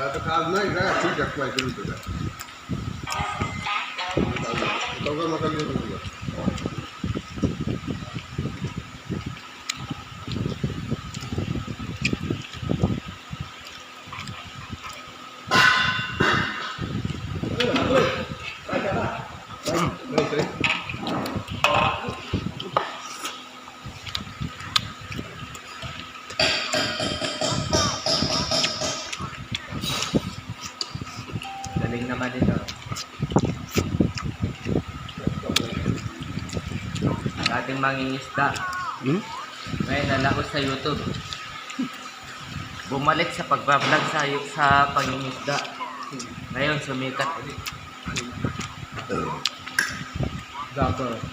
आज नाही tubig naman ito. Ang ating mangingisda. Hmm? Ngayon, nalaos sa YouTube. Bumalik sa pagbablog sa, sa pangingisda. Ngayon, sumikat ulit. Gagawin.